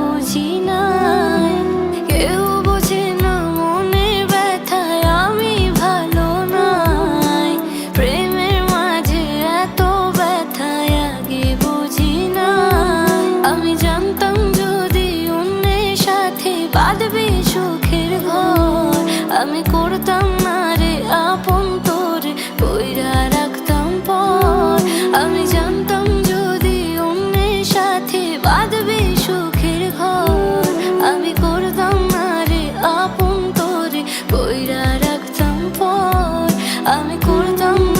বুঝি না। আমি করতাম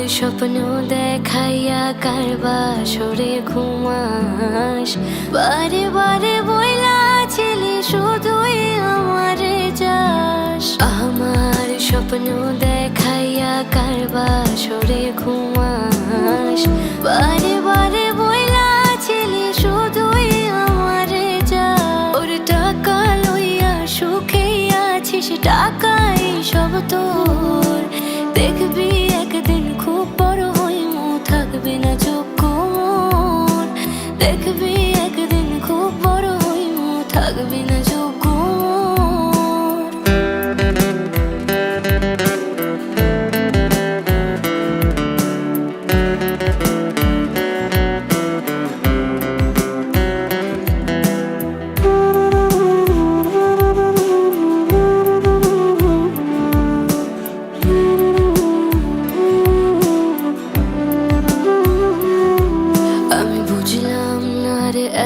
আমার স্বপ্ন দেখাইয়া কারবা সরে ঘুমাস। বারে বারে বইলা ছেলে, শুধুই আমার যাস আমার স্বপ্ন দেখাইয়া কারবা সরে ঘুমাস। বারে